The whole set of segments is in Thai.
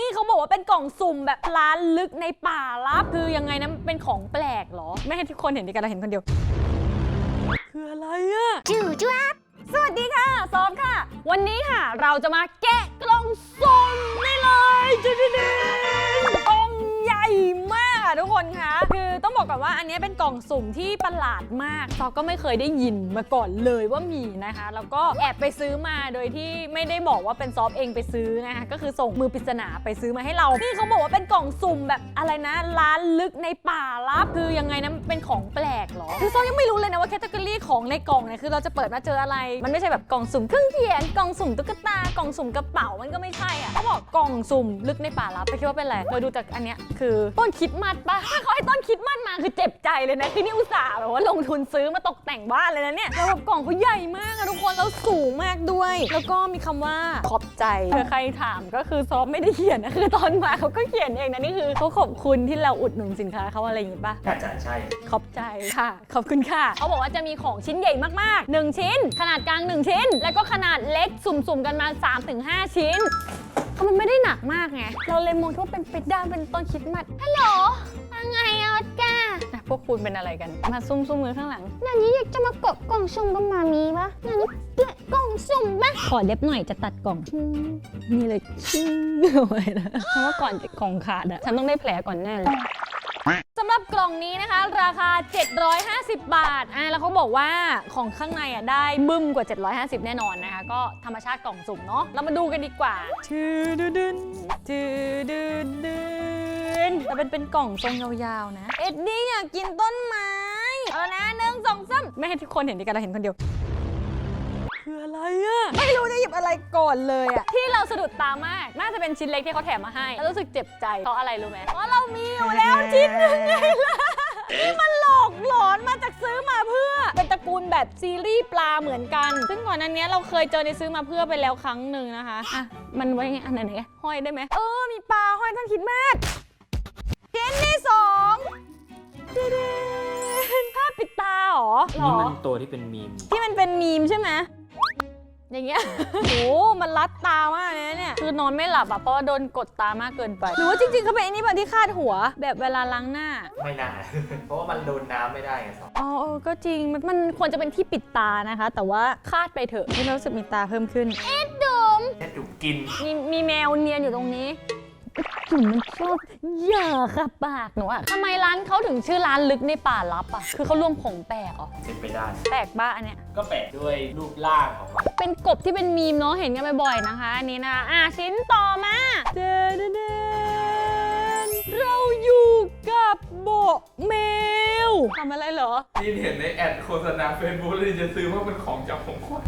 นี่เขาบอกว่าเป็นกล่องสุ่มแบบร้านลึกในป่าลับ คือยังไงนะมันเป็นของแปลกเหรอ ไม่ให้ทุกคนเห็นดีกันเราเห็นคนเดียว คืออะไรอะจู่จ้วบสวัสดีค่ะ ซอฟค่ะ วันนี้ค่ะเราจะมาแกะกล่องสุ่มนี่เลยจุดๆๆกล่องใหญ่มากอะทุกคนคะคือต้ อนว่าอันนี้เป็นกล่องสุ่มที่ประหลาดมากซอฟก็ไม่เคยได้ยินมาก่อนเลยว่ามีนะคะ แล้วก็แอบไปซื้อมาโดยที่ไม่ได้บอกว่าเป็นซอฟเองไปซื้อนะคะก็คือส่งมือปริศนาไปซื้อมาให้เรานี่เขาบอกว่าเป็นกล่องสุ่มแบบอะไรนะร้านลึกในป่าลับคือยังไงนะเป็นของแปลกเหรอคือซอฟยังไม่รู้เลยนะว่าแคตตาล็อของในกล่องเนี่ยคือเราจะเปิดมาเจออะไร มันไม่ใช่แบบกล่องสุ่มเครื่องเขียนกล่องสุ่มตุ๊กตากล่องสุ่มกระเป๋ามันก็ไม่ใช่อะเขาบอกกล่องสุ่มลึกในป่าลับไปคิดว่าเป็นอะไรเราดูจากอันเนี้ยคือต้นคิดมัดปะถ้าเขาให้ต้นคิดมัดมาคอเจ็บใจเลยนะคือนี่อุตส่าห์แบบว่าลงทุนซื้อมาตกแต่งบ้านเลยนะเนี่ยแล้วแบบกล่องเขาใหญ่มากอะทุกคนแล้วสูงมากด้วย แล้วก็มีคำว่าขอบใจ เผื่อใครถามก็คือซอฟไม่ได้เขียนนะคือตอนมาเขาก็เขียนเองนะนี่คือเขาขอบคุณที่เราอุดหนุนสินค้าเขาอะไรอย่างงี้ปะน่าจะใช่ ขอบใจค่ะ ขอบคุณค่ะ เขาบอกว่าจะมีของชิ้นใหญ่มากๆ 1 ชิ้น ขนาดกลาง 1 ชิ้น แล้วก็ขนาดเล็กสุ่มๆ กันมา 3-5 ชิ้นเพราะมันไม่ได้หนักมากไง เราเลยมองว่าเป็นไปได้เป็นต้นคริดมัดฮัลโหล พวกคุณเป็นอะไรกัน มาซุ่มๆมือข้างหลังนันนี้อยากจะมากดกล่องสุ่มกับมามีปะนันนี้เกะกล่องสุ่มปะขอเล็บหน่อยจะตัดกล่อง นี่เลยชิ่งเอาไว้นะเพราะว่าก่อนจะกล่องขาดอะฉันต้องได้แผลก่อนแน่เลย สำหรับกล่องนี้นะคะ ราคา 750 บาทอะแล้วเขาบอกว่าของข้างในอะได้บึ้มกว่า 750 แน่นอนนะคะ ก็ธรรมชาติกล่องสุ่มเนาะเรามาดูกันดีกว่าชืดดึนชืดดึนแต่เป็นเป็นกล่องทรงยาวๆนะ เอ็ดดี้อยากกินต้นไม้ เอานะหนึ่งสองสามไม่ให้ทุกคนเห็นดีกันเราเห็นคนเดียว คืออะไรอะไม่รู้จะหยิบอะไรก่อนเลยอะที่เราสะดุดตามาก น่าจะเป็นชิ้นเล็กที่เขาแถมมาให้ แล้วรู้สึกเจ็บใจ เพราะอะไรรู้ไหมเพราะเรามีอยู่แล้วชิ้นหนึงไงล่ะนี่มันหลอกหลอนมาจากซื้อมาเพื่อ เป็นตระกูลแบบซีรีส์ปลาเหมือนกัน ซึ่งก่อนอันเนี้ยเราเคยเจอในซื้อมาเพื่อไปแล้วครั้งหนึ่งนะคะ อะ มันไว้ไงอันไหนไหนห้อยได้ไหมเออ มีปลาห้อยต้นคิดมากชิ้นที่สองเดนผ้าปิดตาเหรอหรนี่อ มันตัวที่เป็นมีม ที่มันเป็นมีมใช่ไหม อย่างเงี้ยโอ้มันรัดตามากเลยนะเนี่ย คือนอนไม่หลับอะ เพราะว่าโดนกดตามากเกินไป หรือว่าจริงๆเขาเป็นไอ้นี่ป่ะที่คาดหัว แบบเวลาล้างหน้า ไม่น่า เพราะว่ามันโดนน้ำไม่ได้ไงสองอ๋อเออก็จริง มันมันควรจะเป็นที่ปิดตานะคะ แต่ว่าคาดไปเถอะที่รู้สึกมีตาเพิ่มขึ้นดุมแค่จุกกิน มีมีแมวเนียนอยู่ตรงนี้ จุ่มมันชอบอย่าค่ะปากหนูอะทำไมร้านเขาถึงชื่อร้านลึกในป่าลับอะคือเขารวมของแปลกเหรอเป็นไปได้ แปลกบ้าอันเนี้ย ก็แปะด้วยรูปร่างของมันเป็นกบที่เป็นมีมเนาะเห็นกันบ่อยๆนะคะ อันนี้นะอะชิ้นต่อมาเดนเดนเราอยู่กับโบะแมวทำอะไรเหรอ ที่เห็นในแอดโฆษณาเฟซบุ๊กเลยจะซื้อว่าเป็นของจากของขวัญ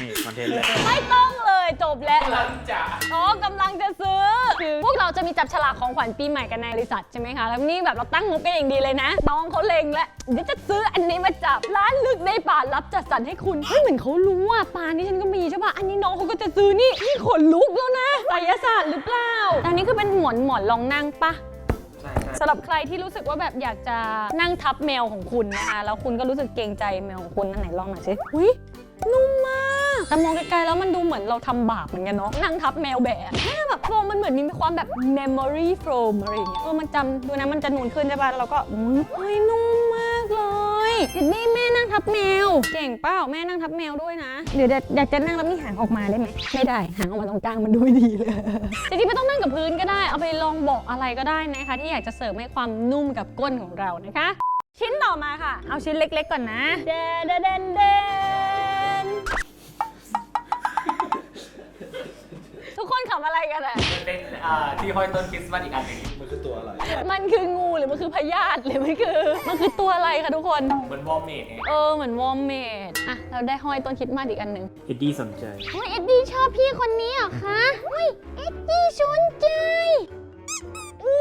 นี่คอนเทนต์เลย ไม่ต้องเลย จบแล้วร้านจ๋าอ๋อกำลังจะซื้อคือพวกเราจะมีจับฉลากของขวัญปีใหม่กันในบริษัทใช่ไหมคะ แล้วนี่แบบเราตั้งงบกันอย่างดีเลยนะ น้องเขาเลงแล้วเดี๋ยวจะซื้ออันนี้มาจับร้านลึกในป่ารับจัดสรรให้คุณเฮ้ยเหมือนเขารู้ว่าปลานี่ฉันก็มีใช่ป่ะอันนี้น้องเขาก็จะซื้อนี่นี่ขนลุกแล้วนะไสยศาสตร์หรือเปล่าแต่อันนี้คือเป็นหมอนหมอนรองนั่งปะใช่ใช่สำหรับใครที่รู้สึกว่าแบบอยากจะนั่งทับแมวของคุณนะคะแล้วคุณก็รู้สึกเกรงใจแมวของคุณอันไหนลองหน่อยสิอุ้ยนุ่มมาก แต่มองไกลๆแล้วมันดูเหมือนเราทำบาปเหมือนกันเนาะนั่งทับแมวแบะแม่แบบโฟมมันเหมือนมีความแบบ memory foam อะไรอย่างเงี้ยเออมันจำดูนะมันจะนูนขึ้นใช่ป่ะเราก็อุ้ยเฮ้ยนุ่มมากเลยเห็นนี่แม่นั่งทับแมวเก่งเปล่าแม่นั่งทับแมวด้วยนะเดี๋ยวอยากจะนั่งแล้วมีหางออกมาได้ไหมไม่ได้หางออกมาตรงกลางมันดูไม่ดีเลย จริงๆไม่ต้องนั่งกับพื้นก็ได้ เอาไปลองเบอกอะไรก็ได้นะคะ ที่อยากจะเสริมให้ความนุ่มกับก้นของเรานะคะ ชิ้นต่อมาค่ะ เอาชิ้นเล็กๆก่อนนะเดนเดนเดนเดน ขำอะไรกันอะมันเป็นอ่าที่ห้อยต้นคริสต์มาสอีกอันหนึ่งมันคือตัวอะไร มันคืองูหรือมันคือพยาธิหรือมันคือ มันคือตัวอะไรคะทุกคน เหมือนวอลเมดไงเออเหมือนวอร์มเมดอะเราได้ห้อยต้นคริดมาสอีกอันหนึ่งเอ็ดดี้สนใจ เฮ้ยเอ็ดดี้ชอบพี่คนนี้เหรอคะเฮ้ยเอ็ดดี้สนใจอู้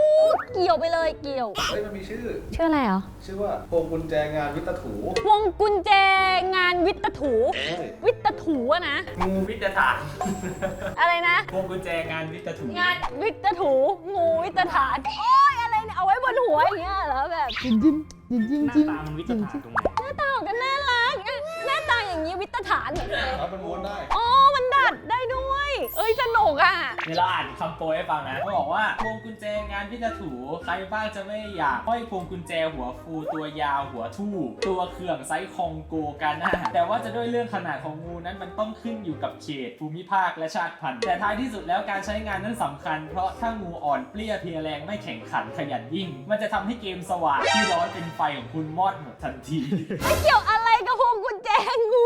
เกี่ยวไปเลยเกี่ยว เฮ้ยมันมีชื่อ ชื่ออะไรเหรอ ชื่อว่าพวงกุญแจงานวิตาถู วงกุญแจ งานวิตาถูเอ้ยวิตาถูอะนะ งูวิทยาศาสตร์อะไรนะ พวงกุญแจงานวิทยาถูงานวิตาถู งูวิตาฐาน โอ้ยอะไรเนี่ยเอาไว้บนหัวอย่างเงี้ยเหรอแบบจริงจริงจริงจริงหน้าตามันวิทยาศาสตร์ตรงไหนหน้าตาของกันน่ารักอะหน้าตาอย่างนี้วิตาฐานเหรอ เอาเป็นม้วนได้ อ๋อ มันดัดได้ด้วย เอ้ยสนุกอะ เดี๋ยวเราอ่านคำโปรยให้ฟังนะเขาบอกว่าพวงกุญแจงานพิจถูใครบ้างจะไม่อยากห้อยพวงกุญแจหัวฟูตัวยาวหัวทู่ ตัวเครื่องไซส์คองโกกันนะแต่ว่าจะด้วยเรื่องขนาดของงูนั้นมันต้องขึ้นอยู่กับเขตภูมิภาคและชาติพันธุ์แต่ท้ายที่สุดแล้วการใช้งานนั้นสำคัญ เพราะถ้างูอ่อนเปรี้ยเพลียแรงไม่แข็งขันขยันยิ่ง มันจะทำให้เกมสว่างที่ร้อนเป็นไฟของคุณมอดหมดทันที เกี่ยวอะไร กับพวงกุญแจงู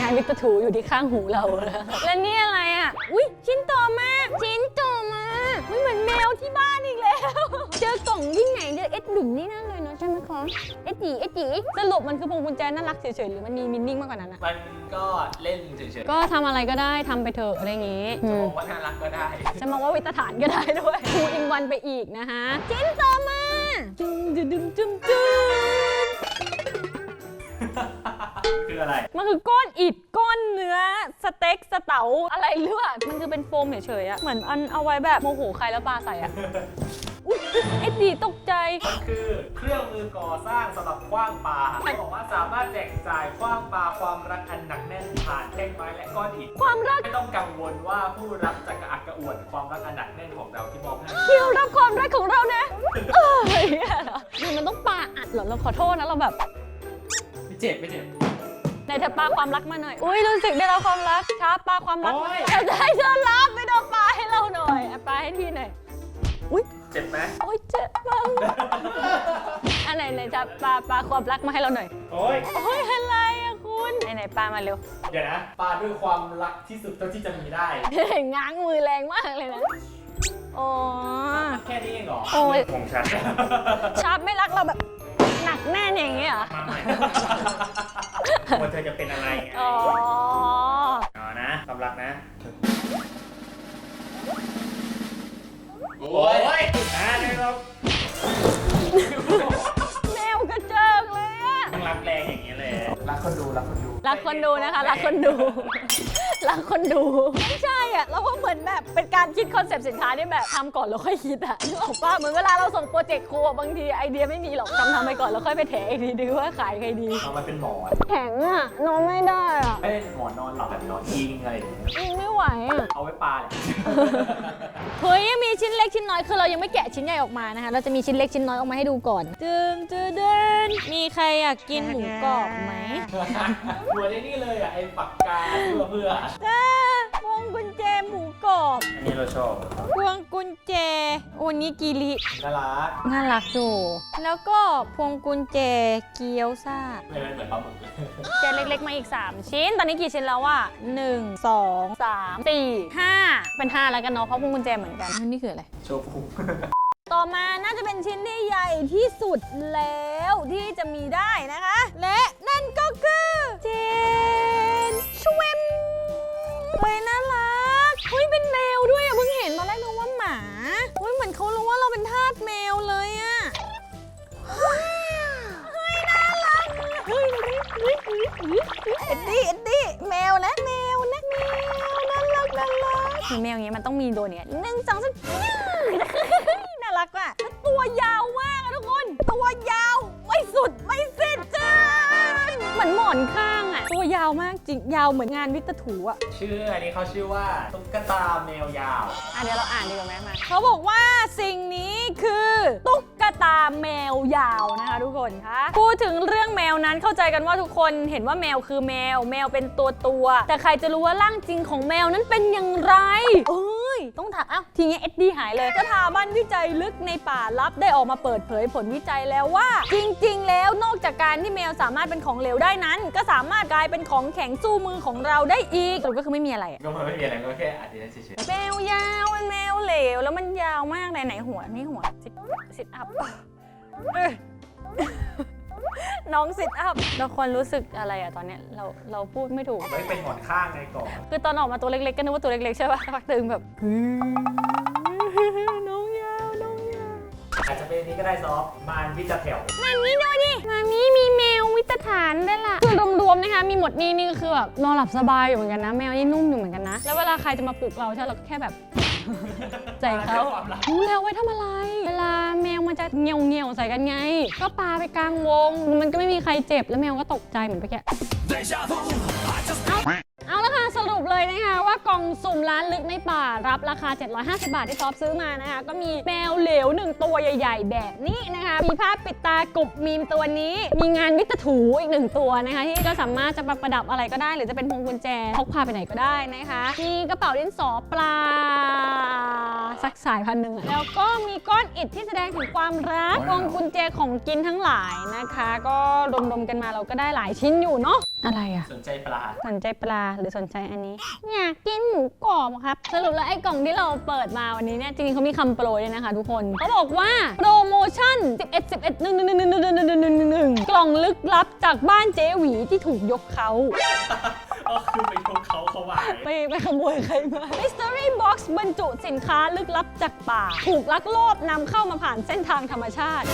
งานวิกตอร์ถูอยู่ที่ข้างหูเรานะและนี่อะไรอะ อุ้ยชิ้นโตมากชิ้นโตมากไม่เหมือนแมวที่บ้านอีกแล้ว เจอกล่องยิ่งใหญ่เจอเอ็ดดุ่มนี่นั่นเลยเนาะใช่ไหมคะเอ็ดจีเอ็ดจีสรุปมันคือพวงกุญแจน่ารักเฉยๆหรือมันมีมินนิ่งมากกว่านั้นอะมันก็เล่นเฉยก็ทำอะไรก็ได้ทำไปเถอะอะไรอย่างงี้ๆจะบอกว่าน่ารักก็ได้ จะมองว่าวิตรฐานก็ได้ด้วยทูอินวันไปอีกนะคะชิ้นโตมากจุ้มจุ้มจุ้มจุ้มจุ้ม คืออะไร มันคือก้อนอิฐก้อนเนื้อสเต็กสเต๋าอะไรเลือดมันคือเป็นโฟมเฉยๆอะเหมือนอันเอาไว้แบบโมโหใครแล้วปลาใส่อะอุ๊ยเอ็ดดีตกใจ มันคือเครื่องมือก่อสร้างสำหรับคว้างปลาเขาบอกว่าสามารถแจกจ่ายคว้างปลาความรักอันหนักแน่นผ่านแท่งไม้และก้อนอิฐความรักไม่ต้องกังวลว่าผู้รับจะกระอักกระอ่วนความรักอันหนักแน่นของเราที่มอบให้ที่เรารับความรักของเรานะเออเนี่ยเหรอนี่มันต้องปลาอัดเหรอเราขอโทษนะเราแบบ ไม่เจ็บไม่เจ็บในเธอปลาความรักมาหน่อย อุ้ยรู้สึกได้รับความรักช้าปลาความรักโอ๊ยเราจะให้เธอรับไม่ต้องปลาให้เราหน่อยอะปลาให้พี่หน่อยเจ็บไหมโอ๊ยเจ็บมากอันไหนไหนจะปลาปลาความรักมาให้เราหน่อย โอ้ยโอ้ยอะไรอะคุณไหนไหนปลามาเร็ว เดี๋ยวนะปลาด้วยความรักที่สุดเท่าที่จะมีได้ ง้างมือแรงมากเลยนะอ๋อแค่นี้เองเหรอโอ้ยของฉันชาร์ปไม่รักเราแบบหนักแน่นอย่างเงี้ยเหรอ มาใหม่ว่าเธอจะเป็นอะไรไงอ๋ออ๋อนะความรักนะ โอ้ยอ่าเดี๋ยวเรา รักคนดูรักคนดู รักคนดูนะคะรักคนดู รักคนดูไม่ใช่อะเราก็เหมือนแบบเป็นการคิดคอนเซปต์สินค้าที่แบบทำก่อนแล้วค่อยคิดอะนึกออกปะเหมือนเวลาเราส่งโปรเจกต์ครัวบางทีไอเดียไม่มีหรอกทำทำไปก่อนแล้วค่อยไปแถอีกทีดูว่าขายใครดี เอามาเป็นหมอนแข็งอะนอนไม่ได้อะไม่ได้หมอนนอนหลับแบบนอนยิงอะไรอย่างเงี้ยยิงไม่ไหวอะเอาไว้ปลาแหละ เฮ้ยมีชิ้นเล็กชิ้นน้อยคือเรายังไม่แกะชิ้นใหญ่ออกมานะคะเราจะมีชิ้นเล็กชิ้นน้อยออกมาให้ดูก่อนจึงจืเดินมีใครอยากกินหมูกรอบไหมเหมือนไอ้นี่เลยอะไอ้ปากกาเพื่อเพื่อจ้าพวงกุญแจหมูกรอบอันนี้เราชอบพวงกุญแจโอนิกิริน่ารักน่ารักดูแล้วก็พวงกุญแจเกี๊ยวซ่า ไม่เป็นเหมือนปลาหมึกเลยแจเล็กๆ มาอีก 3 ชิ้น ตอนนี้กี่ชิ้นแล้วอะ1 2 3 4 5เป็น 5 แล้วกันเนาะ เพราะพวงกุญแจเหมือนกัน อันนี่คืออะไร โชว์พุงต่อมาน่าจะเป็นชิ้นที่ใหญ่ที่สุดแล้วที่จะมีได้นะคะ และ เฮ้ยน่ารักเฮ้ยเป็นแมวด้วยอะเพิ่งเห็นตอนแรกนึกว่าหมาเฮ้ยเหมือนเขารู้ว่าเราเป็นทาสแมวเลยอะเฮ้ยน่ารักเฮ้ยเฮ้ยเฮ้ยเฮ้ยเอ็ดดี้เอ็ดดี้แมวนะแมวนะแมวน่ารักน่ารักคือแมวอย่างเงี้ยมันต้องมีโดนเนี่ยหนึ่งสองสามาวมากจริงยาวเหมือนงานวิตาถูอะชื่ออันนี้เขาชื่อว่าตุ๊กตาแมวยาว อะเดี๋ยวเราอ่านดีกว่าไหมมาเขาบอกว่าสิ่งนี้คือตุ๊กตาแมวยาวนะคะทุกคนคะพูดถึงเรื่องแมวนั้นเข้าใจกันว่าทุกคนเห็นว่าแมวคือแมว แมวเป็นตัวตัวๆแต่ใครจะรู้ว่าร่างจริงของแมวนั้นเป็นอย่างไรเอ้ย ต้องถามอ้าวทีนี้เอ็ดดี้หายเลยสถาบันวิจัยลึกในป่าลับได้ออกมาเปิดเผยผลวิจัยแล้วว่า จริง ๆ แล้วนอกจากการที่แมวสามารถเป็นของเหลวได้นั้น ก็สามารถกลายเป็นของแข็งสู้มือของเราได้อีกสรุปก็คือไม่มีอะไรอะก็มันไม่มีอะไรก็แค่อธิบายเฉยแมวยาวเป็นแมวเหลว แล้วมันยาวมากไหนไหนหัวนี่หัวสิสิทอัพเอ้ย น้องสิทอัพเราควรรู้สึกอะไรอะตอนเนี้ยเราเราพูดไม่ถูกๆไม่เป็นหมอนข้างในกล่องคือตอนออกมาตัวเล็กๆก็นึกว่าตัวเล็กๆใช่ป่ะสักพักตึงแบบ น้องยาวน้องยาวอาจจะเป็นอันนี้ก็ได้ซอฟมานวิจารแถว มามีดูดิมามีมีแมววิตฐานด้วยล่ะคือรวมๆนะคะ มีหมดนี่นี่ก็คือแบบนอนหลับสบายอยู่เหมือนกันนะ แมวนี่นุ่มอยู่เหมือนกันนะ แล้วเวลาใครจะมาปลุกเราใช่เราก็แค่แบบ ใจเขาความรักรู้แล้วไว้ทำอะไรเวลาแมันจะเงียวเงียวใส่กันไง ก็ปาไปกลางวง มันก็ไม่มีใครเจ็บแล้วแมวก็ตกใจเหมือนเมื่อกี้ เลยนะคะว่ากล่องสุ่มร้านลึกในป่ารับราคา 750 บาทที่ซอฟซื้อมานะคะ ก็มีแมวเหลวหนึ่งตัวใหญ่ ๆ แบบนี้นะคะ มีผ้าปิดตากุบมีมตัวนี้ มีงานวิตถูอีกหนึ่งตัวนะคะ ที่ก็สามารถจะประดับอะไรก็ได้ หรือจะเป็นพวงกุญแจพกพาไปไหนก็ได้นะคะ มีกระเป๋าดินสอปลาสักสายพันหนึ่งแล้วก็มีก้อนอิฐที่แสดงถึงความรักพวงกุญแจของกินทั้งหลายนะคะ ก็รวมๆกันมาเราก็ได้หลายชิ้นอยู่เนาะ อะไรอะสนใจปลา สนใจปลาหรือสนใจอันนี้ อยากกินหมูกรอบครับ สรุปแล้วไอ้กล่องที่เราเปิดมาวันนี้เนี่ยจริงๆเขามีคำโปรยด้วยนะคะทุกคนเขาบอกว่าโปรโมชั่น11 11 1 1 1 1 1 1 1 1 1กล่องลึกลับจากบ้านเจ๊หวีที่ถูกยกเขาก็คือไปยกเขาเขาไหวไปไปขโมยใครมา Mystery Box บรรจุสินค้าลึกลับจากป่า ถูกลักลอบนำเข้ามาผ่านเส้นทางธรรมชาติ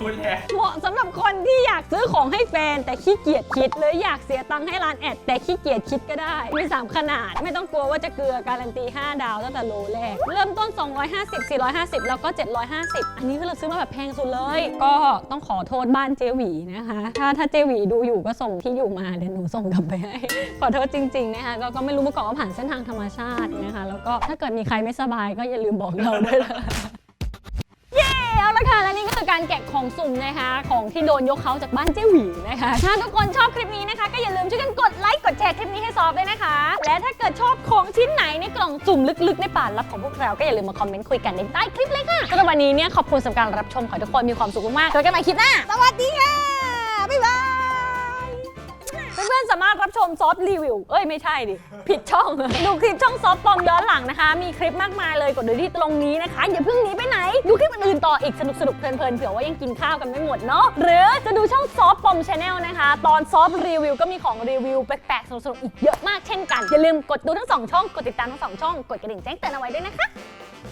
คนคุ้นแฮะเหมาะสำหรับคนที่อยากซื้อของให้แฟนแต่ขี้เกียจคิด หรืออยากเสียตังค์ให้ร้านแอด แต่ขี้เกียจคิดก็ได้ มี 3 ขนาด ไม่ต้องกลัวว่าจะเกลือการันตี 5 ดาวตั้งแต่โลแรก เริ่มต้น 250 450 แล้วก็ 750 อันนี้คือเราซื้อมาแบบแพงสุดเลย ก็ต้องขอโทษบ้านเจวีนะคะ ถ้าถ้าเจวีดูอยู่ก็ส่งที่อยู่มาเดี๋ยวหนูส่งกลับไปให้ ขอโทษจริงๆนะคะก็ก็ไม่รู้มาก่อนว่าผ่านเส้นทางธรรมชาตินะคะ แล้วก็ถ้าเกิดมีใครไม่สบายก็อย่าลืมบอกเราด้วยนะ เย้เอาละค่ะและนี่ก็คือการแกะของสุ่มนะคะ ของที่โดนยกเขาจากบ้านเจ้หวีนะคะ ถ้าทุกคนชอบคลิปนี้นะคะ ก็อย่าลืมช่วยกันกดไลค์กดแชร์คลิปนี้ให้ซอฟด้วยนะคะ และถ้าเกิดชอบของชิ้นไหนในกล่องสุ่มลึกๆในป่าลับของพวกเรา ก็อย่าลืมมาคอมเมนต์คุยกันในใต้คลิปเลยค่ะสำหรับวันนี้เนี่ยขอบคุณสำหรับการรับชมขอให้ทุกคนมีความสุขมากๆเจอกันใหม่คลิปหน้าสวัสดีค่ะ เพื่อนๆสามารถรับชมซอฟต์รีวิว เอ้ยไม่ใช่ดิ ผิดช่อง ดูคลิปช่องซอฟต์ปอมย้อนหลังนะคะ มีคลิปมากมายเลยกดดูที่ตรงนี้นะคะ อย่าเพิ่งหนีไปไหน ดูคลิปอื่นต่ออีกสนุกสนุกๆเพลินๆเผื่อว่ายังกินข้าวกันไม่หมดเนาะ หรือจะดูช่องซอฟต์ปอมชาแนลนะคะ ตอนซอฟต์รีวิวก็มีของรีวิวแปลกๆสนุกๆอีกเยอะมากเช่นกัน อย่าลืมกดดูทั้งสองช่อง กดติดตามทั้งสองช่อง กดกระดิ่งแจ้งเตือนเอาไว้ด้วยนะคะ